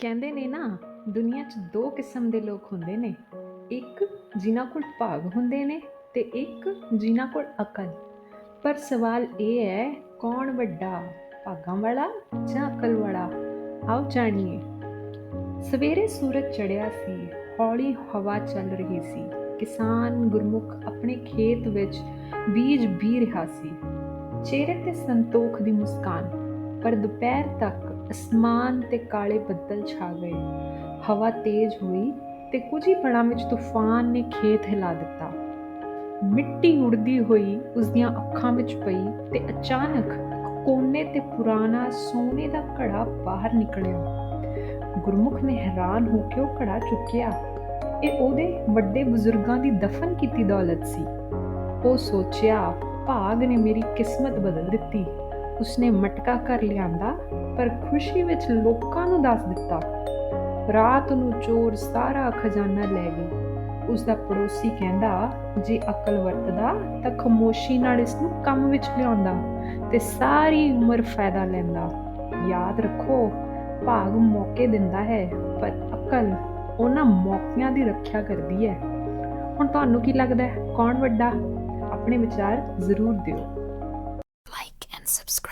ਕਹਿੰਦੇ ਨੇ ਨਾ, ਦੁਨੀਆ 'ਚ ਦੋ ਕਿਸਮ ਦੇ ਲੋਕ ਹੁੰਦੇ ਨੇ। ਇੱਕ ਜਿਨ੍ਹਾਂ ਕੋਲ ਭਾਗ ਹੁੰਦੇ ਨੇ ਤੇ ਇੱਕ ਜਿਨ੍ਹਾਂ ਕੋਲ ਅਕਲ। ਪਰ ਸਵਾਲ ਇਹ ਹੈ, ਕੌਣ ਵੱਡਾ, ਭਾਗਾਂ ਵਾਲਾ ਜਾਂ ਅਕਲ ਵਾਲਾ? ਆਓ ਜਾਣੀਏ। ਸਵੇਰੇ ਸੂਰਜ ਚੜ੍ਹਿਆ ਸੀ, ਹੌਲੀ ਹਵਾ ਚੱਲ ਰਹੀ ਸੀ। ਕਿਸਾਨ ਗੁਰਮੁਖ ਆਪਣੇ ਖੇਤ ਵਿੱਚ ਬੀਜ ਬੀ ਰਿਹਾ ਸੀ। ਚਿਹਰੇ ਤੇ ਸੰਤੋਖ ਦੀ ਮੁਸਕਾਨ। ਪਰ ਦੁਪਹਿਰ ਤੱਕ ਅਸਮਾਨ ਤੇ ਕਾਲੇ ਬੱਦਲ ਛਾ ਗਏ। ਹਵਾ ਤੇਜ਼ ਹੋਈ ਤੇ ਕੁਝ ਹੀ ਪੜਾਂ ਵਿੱਚ ਤੂਫਾਨ ਨੇ ਖੇਤ ਹਿਲਾ ਦਿੱਤਾ। ਮਿੱਟੀ ਉੜਦੀ ਹੋਈ ਉਸ ਦੀਆਂ ਅੱਖਾਂ ਵਿੱਚ ਪਈ ਤੇ ਅਚਾਨਕ ਕੋਨੇ ਤੇ ਪੁਰਾਣਾ ਸੋਨੇ ਦਾ ਘੜਾ ਬਾਹਰ ਨਿਕਲਿਆ। ਗੁਰਮੁਖ ਨੇ ਹੈਰਾਨ ਹੋ ਕੇ ਉਹ ਘੜਾ ਚੁੱਕਿਆ। ਇਹ ਉਹਦੇ ਵੱਡੇ ਬਜ਼ੁਰਗਾਂ ਦੀ ਦਫਨ ਕੀਤੀ ਦੌਲਤ ਸੀ। ਉਹ ਸੋਚਿਆ, ਭਾਗ ਨੇ ਮੇਰੀ ਕਿਸਮਤ ਬਦਲ ਦਿੱਤੀ। ਉਸਨੇ ਮਟਕਾ ਕਰ ਲਿਆਂਦਾ, ਪਰ ਖੁਸ਼ੀ ਵਿੱਚ ਲੋਕਾਂ ਨੂੰ ਦੱਸ ਦਿੱਤਾ। ਰਾਤ ਨੂੰ ਚੋਰ ਸਾਰਾ ਖਜ਼ਾਨਾ ਲੈ ਗਏ ਉਸ ਦਾ ਪੜੋਸੀ ਕਹਿੰਦਾ, ਜੇ ਅਕਲ ਵਰਤਦਾ, ਤਾਂ ਖਮੋਸ਼ੀ ਨਾਲ ਇਸ ਨੂੰ ਕੰਮ ਵਿੱਚ ਲਿਆਉਂਦਾ ਤੇ ਸਾਰੀ ਉਮਰ ਫਾਇਦਾ ਲੈਂਦਾ। ਯਾਦ ਰੱਖੋ, ਭਾਗ ਮੌਕੇ ਦਿੰਦਾ ਹੈ, ਪਰ ਅਕਲ ਉਹਨਾਂ ਮੌਕਿਆਂ ਦੀ ਰੱਖਿਆ ਕਰਦੀ ਹੈ। ਹੁਣ ਤੁਹਾਨੂੰ ਕੀ ਲੱਗਦਾ ਹੈ? ਕੌਣ ਵੱਡਾ? ਆਪਣੇ ਵਿਚਾਰ ਜ਼ਰੂਰ ਦਿਓ। Like and subscribe.